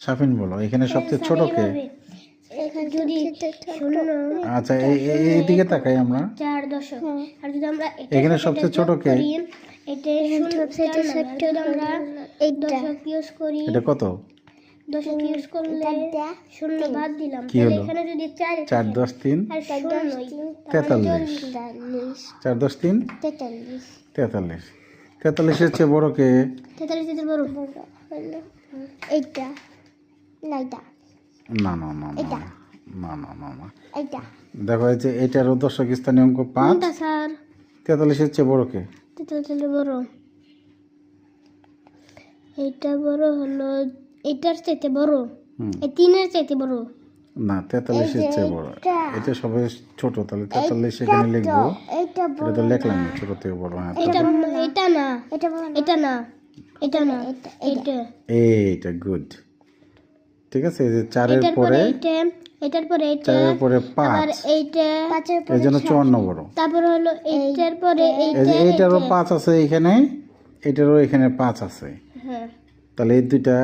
সাফিন বলো এখানে সবচেয়ে ছোট কে যদি আচ্ছা এই এই- এইদিকে তাকাই আমরা। চার দশক। আর যদি আমরা এখানে সবচেয়ে ছোট কে? এটা সবচেয়ে ছোট আমরা এই দশক ইউজ করি এটা কত? দশক ইউজ করলে শূন্য বাদ দিলাম। কি হলো? এখানে যদি চার চার দশ তিন? তেতাল্লিশ। চার দশ তিন? তেতাল্লিশ। তেতাল্লিশ। তেতাল্লিশের চেয়ে বড় কে? তেতাল্লিশ এর বড়। এইটা। না না না না না না না না না না। এইটা দেখো এই যে এইটারও দশক স্থানীয় অঙ্ক পাঁচ। স্যার। তেতাল্লিশের চেয়ে বড় কে? তেতাল্লিশ বড়। এইটা বড় হলো এইটার চাইতে বড়। এই তিনের চাইতে বড়। না তেতাল্লিশের চেয়ে বড়। এটা সবাই ছোট তাহলে তেতাল্লিশ এখানে লিখব। এইটা এটা তো লিখলাম ছোট থেকে বড় হ্যাঁ এটা এটা না। এটা এটা না। এটা না। এটা এইটা। গুড ঠিক আছে? এই যে চারের পরে পরে এটার পরে এইটা চারের পরে আর পাঁচ এইটা পাঁচের এই জন্য চুয়ান্ন বড়। তারপর হলো এইটার পরে এই যে এইটারও পাঁচ আছে এখানে এটারও এখানে পাঁচ আছে। হ্যাঁ। তাহলে এই দুইটা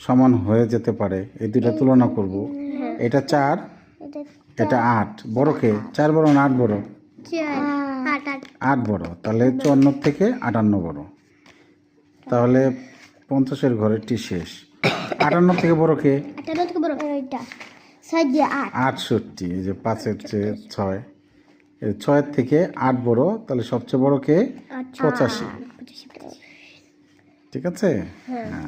সমান হয়ে যেতে পারে। এই দুইটা তুলনা করব। এটা চার এটা আট। বড় কে? চার বড় না আট বড়? চার। আট আট। আট বড়। তাহলে চুয়ান্ন থেকে আটান্ন বড়। তাহলে পঞ্চাশের ঘরের টি শেষ। আটান্ন থেকে বড় কে? আটান্ন থেকে বড়। এইটা। ছয় দিয়ে আট। আটষট্টি এই যে পাঁচের চেয়ে ছয়। এই ছয়ের থেকে আট বড় তাহলে সবচেয়ে বড় কে? পঁচাশি। ঠিক আছে? হ্যাঁ। হ্যাঁ।